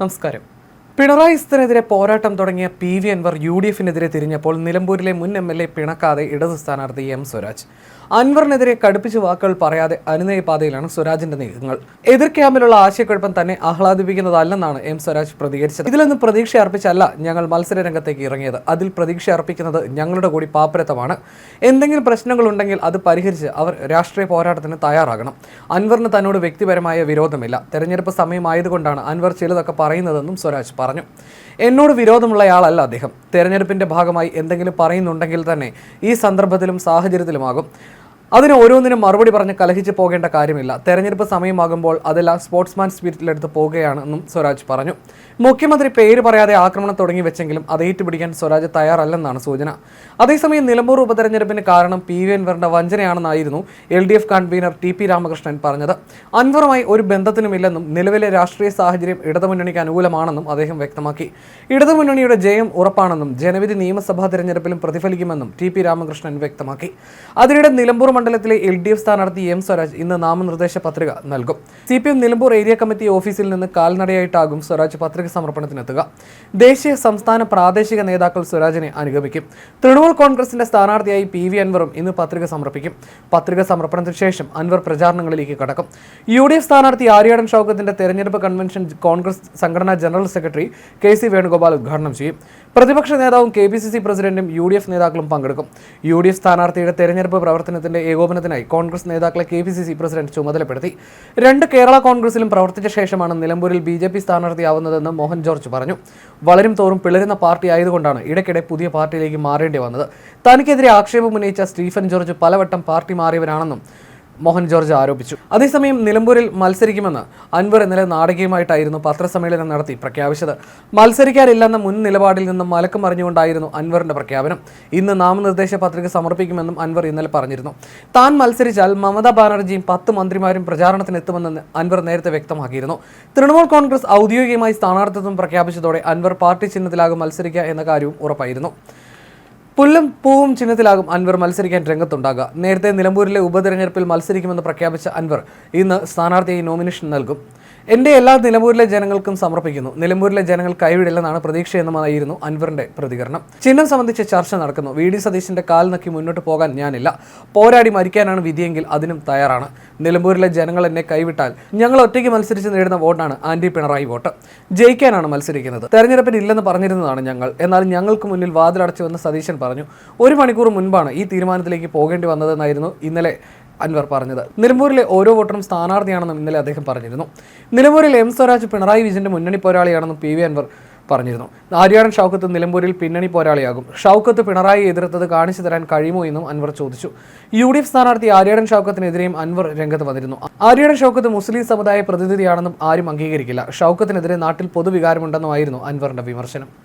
നമസ്കാരം. പിണറായി സ്ഥിനെതിരെ പോരാട്ടം തുടങ്ങിയ P V Anvar U D എഫിനെതിരെ തിരിഞ്ഞപ്പോൾ നിലമ്പൂരിലെ മുൻ എം എൽ എ പിണക്കാതെ ഇടത് സ്ഥാനാർത്ഥി എം സ്വരാജ്. അൻവറിനെതിരെ കടുപ്പിച്ച് വാക്കുകൾ പറയാതെ അനുനയ പാതയിലാണ് സ്വരാജിന്റെ നീക്കങ്ങൾ. എതിർ ക്യാമ്പിലുള്ള ആശയക്കുഴപ്പം തന്നെ ആഹ്ലാദിപ്പിക്കുന്നതല്ലെന്നാണ് എം സ്വരാജ് പ്രതികരിച്ചത്. ഇതിലൊന്നും പ്രതീക്ഷ അർപ്പിച്ചല്ല ഞങ്ങൾ മത്സര രംഗത്തേക്ക് ഇറങ്ങിയത്. അതിൽ പ്രതീക്ഷ അർപ്പിക്കുന്നത് ഞങ്ങളുടെ കൂടി പാപ്പരത്തമാണ്. എന്തെങ്കിലും പ്രശ്നങ്ങളുണ്ടെങ്കിൽ അത് പരിഹരിച്ച് അവർ രാഷ്ട്രീയ പോരാട്ടത്തിന് തയ്യാറാകണം. അൻവറിന് തന്നോട് വ്യക്തിപരമായ വിരോധമില്ല. തെരഞ്ഞെടുപ്പ് സമയമായതുകൊണ്ടാണ് അൻവർ ചിലതൊക്കെ പറയുന്നതെന്നും സ്വരാജ് പറഞ്ഞു എന്നോട് വിരോധമുള്ളയാളല്ല അദ്ദേഹം. തെരഞ്ഞെടുപ്പിന്റെ ഭാഗമായി എന്തെങ്കിലും പറയുന്നുണ്ടെങ്കിൽ തന്നെ ഈ സന്ദർഭത്തിലും സാഹചര്യത്തിലുമാകും. അതിന് ഓരോന്നിനും മറുപടി പറഞ്ഞ് കലഹിച്ച് പോകേണ്ട കാര്യമില്ല. തെരഞ്ഞെടുപ്പ് സമയമാകുമ്പോൾ അതെല്ലാം സ്പോർട്സ്മാൻ സ്പിരിറ്റിലെടുത്ത് പോകുകയാണെന്നും സ്വരാജ് പറഞ്ഞു. മുഖ്യമന്ത്രി പേര് പറയാതെ ആക്രമണം തുടങ്ങി വെച്ചെങ്കിലും അത് ഏറ്റുപിടിക്കാൻ സ്വരാജ് തയ്യാറല്ലെന്നാണ് സൂചന. അതേസമയം നിലമ്പൂർ ഉപതെരഞ്ഞെടുപ്പിന് കാരണം പി വി അൻവറിന്റെ വഞ്ചനയാണെന്നായിരുന്നു L D F convener T P Ramakrishnan പറഞ്ഞത്. അൻവറുമായി ഒരു ബന്ധത്തിനുമില്ലെന്നും നിലവിലെ രാഷ്ട്രീയ സാഹചര്യം ഇടതുമുന്നണിക്ക് അനുകൂലമാണെന്നും അദ്ദേഹം വ്യക്തമാക്കി. ഇടതുമുന്നണിയുടെ ജയം ഉറപ്പാണെന്നും ജനവിധി നിയമസഭാ തെരഞ്ഞെടുപ്പിലും പ്രതിഫലിക്കുമെന്നും ടി പി രാമകൃഷ്ണൻ വ്യക്തമാക്കി. അതിനിടെ നിലമ്പൂർ മണ്ഡലത്തിലെ എൽ ഡി എഫ് സ്ഥാനാർത്ഥി എം സ്വരാജ് ഇന്ന് നാമനിർദ്ദേശ പത്രിക നൽകും. C P M Nilambur area committee office നിന്ന് കാൽനടയായിട്ടാകും സ്വരാജ് പത്രിക സമർപ്പണത്തിനെത്തുക. ദേശീയ സംസ്ഥാന പ്രാദേശിക നേതാക്കൾ സ്വരാജിനെ അനുഗമിക്കും. തൃണമൂൽ കോൺഗ്രസിന്റെ സ്ഥാനാർത്ഥിയായി പി വി അൻവറും ഇന്ന് പത്രിക സമർപ്പിക്കും. പത്രിക സമർപ്പണത്തിന് ശേഷം അൻവർ പ്രചാരണങ്ങളിലേക്ക് കടക്കും. യു ഡി എഫ് സ്ഥാനാർത്ഥി ആര്യാടൻ ഷൗക്കത്തിന്റെ തെരഞ്ഞെടുപ്പ് കൺവെൻഷൻ കോൺഗ്രസ് സംഘടനാ general secretary K C Venugopal ഉദ്ഘാടനം ചെയ്യും. പ്രതിപക്ഷ നേതാവും കെ പി സി സി പ്രസിഡന്റും യു ഡി എഫ് നേതാക്കളും പങ്കെടുക്കും. യു ഡി എഫ് സ്ഥാനാർത്ഥിയുടെ തെരഞ്ഞെടുപ്പ് പ്രവർത്തനത്തിന്റെ ഏകോപനത്തിനായി കോൺഗ്രസ് നേതാക്കളെ K P C C president ചുമതലപ്പെടുത്തി. രണ്ട് കേരള കോൺഗ്രസിലും പ്രവർത്തിച്ച ശേഷമാണ് നിലമ്പൂരിൽ ബി ജെ പി സ്ഥാനാർത്ഥിയാവുന്നതെന്ന് മോഹൻ ജോർജ് പറഞ്ഞു. വളരും തോറും പിളരുന്ന പാർട്ടി ആയതുകൊണ്ടാണ് ഇടയ്ക്കിടെ പുതിയ പാർട്ടിയിലേക്ക് മാറേണ്ടി വന്നത്. തനിക്കെതിരെ ആക്ഷേപം ഉന്നയിച്ച സ്റ്റീഫൻ ജോർജ് പലവട്ടം പാർട്ടി മാറിയവരാണെന്നും മോഹൻ ജോർജ് ആരോപിച്ചു. അതേസമയം നിലമ്പൂരിൽ മത്സരിക്കുമെന്ന് അൻവർ ഇന്നലെ നാടകീയമായിട്ടായിരുന്നു പത്രസമ്മേളനം നടത്തി പ്രഖ്യാപിച്ചത്. മത്സരിക്കാനില്ലെന്ന മുൻ നിലപാടിൽ നിന്നും മലക്കം മറിഞ്ഞുകൊണ്ടായിരുന്നു അൻവറിന്റെ പ്രഖ്യാപനം. ഇന്ന് നാമനിർദ്ദേശ പത്രിക സമർപ്പിക്കുമെന്നും അൻവർ ഇന്നലെ പറഞ്ഞിരുന്നു. താൻ മത്സരിച്ചാൽ മമതാ ബാനർജിയും പത്ത് മന്ത്രിമാരും പ്രചാരണത്തിനെത്തുമെന്ന് അൻവർ നേരത്തെ വ്യക്തമാക്കിയിരുന്നു. തൃണമൂൽ കോൺഗ്രസ് ഔദ്യോഗികമായി സ്ഥാനാർത്ഥിത്വം പ്രഖ്യാപിച്ചതോടെ അൻവർ പാർട്ടി ചിഹ്നത്തിലാകും മത്സരിക്കുക എന്ന കാര്യവും ഉറപ്പായിരുന്നു. പുല്ലും പൂവും ചിഹ്നത്തിലാകും അൻവർ മത്സരിക്കാൻ രംഗത്തുണ്ടാകുക. നേരത്തെ നിലമ്പൂരിലെ ഉപതെരഞ്ഞെടുപ്പിൽ മത്സരിക്കുമെന്ന് പ്രഖ്യാപിച്ച അൻവർ ഇന്ന് സ്ഥാനാർത്ഥിയെ നോമിനേഷൻ നൽകും. എന്റെ എല്ലാ നിലമ്പൂരിലെ ജനങ്ങൾക്കും സമർപ്പിക്കുന്നു. നിലമ്പൂരിലെ ജനങ്ങൾ കൈവിടില്ലെന്നാണ് പ്രതീക്ഷയെന്നുമായിരുന്നു അൻവറിന്റെ പ്രതികരണം. ചിഹ്നം സംബന്ധിച്ച ചർച്ച നടക്കുന്നു. വി. ഡി. സതീശിന്റെ കാൽ നക്കി മുന്നോട്ട് പോകാൻ ഞാനില്ല. പോരാടി മരിക്കാനാണ് വിധിയെങ്കിൽ അതിനും തയ്യാറാണ്. നിലമ്പൂരിലെ ജനങ്ങൾ എന്നെ കൈവിട്ടാൽ ഞങ്ങൾ ഒറ്റയ്ക്ക് മത്സരിച്ച് നേടുന്ന വോട്ടാണ് ആന്റി പിണറായി വോട്ട്. ജയിക്കാനാണ് മത്സരിക്കുന്നത്. തെരഞ്ഞെടുപ്പിന് ഇല്ലെന്ന് പറഞ്ഞിരുന്നതാണ് ഞങ്ങൾ. എന്നാൽ ഞങ്ങൾക്ക് മുന്നിൽ വാതിലടച്ചുവെന്ന് സതീശൻ പറഞ്ഞു. ഒരു മണിക്കൂർ മുൻപാണ് ഈ തീരുമാനത്തിലേക്ക് പോകേണ്ടി വന്നതെന്നായിരുന്നു ഇന്നലെ അൻവർ പറഞ്ഞത്. നിലമ്പൂരിലെ ഓരോ വോട്ടറും സ്ഥാനാർത്ഥിയാണെന്നും ഇന്നലെ അദ്ദേഹം പറഞ്ഞിരുന്നു. നിലമ്പൂരിൽ എം സ്വരാജ് പിണറായി വിജയന്റെ മുന്നണി പോരാളിയാണെന്നും പി വി അൻവർ പറഞ്ഞിരുന്നു. ആര്യാടൻ ഷൗക്കത്ത് നിലമ്പൂരിൽ പിന്നണി പോരാളിയാകും. ഷൗക്കത്ത് പിണറായി എതിർത്തത് കാണിച്ചു തരാൻ കഴിയുമോ എന്നും അൻവർ ചോദിച്ചു. യു ഡി എഫ് സ്ഥാനാർത്ഥി ആര്യാടൻ ഷൗക്കത്തിനെതിരെയും അൻവർ രംഗത്ത് വന്നിരുന്നു. ആര്യാടൻ ഷൗക്കത്ത് മുസ്ലിം സമുദായ പ്രതിനിധിയാണെന്നും ആരും അംഗീകരിക്കില്ല. ഷൗക്കത്തിനെതിരെ നാട്ടിൽ പൊതുവികാരമുണ്ടെന്നുമായിരുന്നു അൻവറിന്റെ വിമർശനം.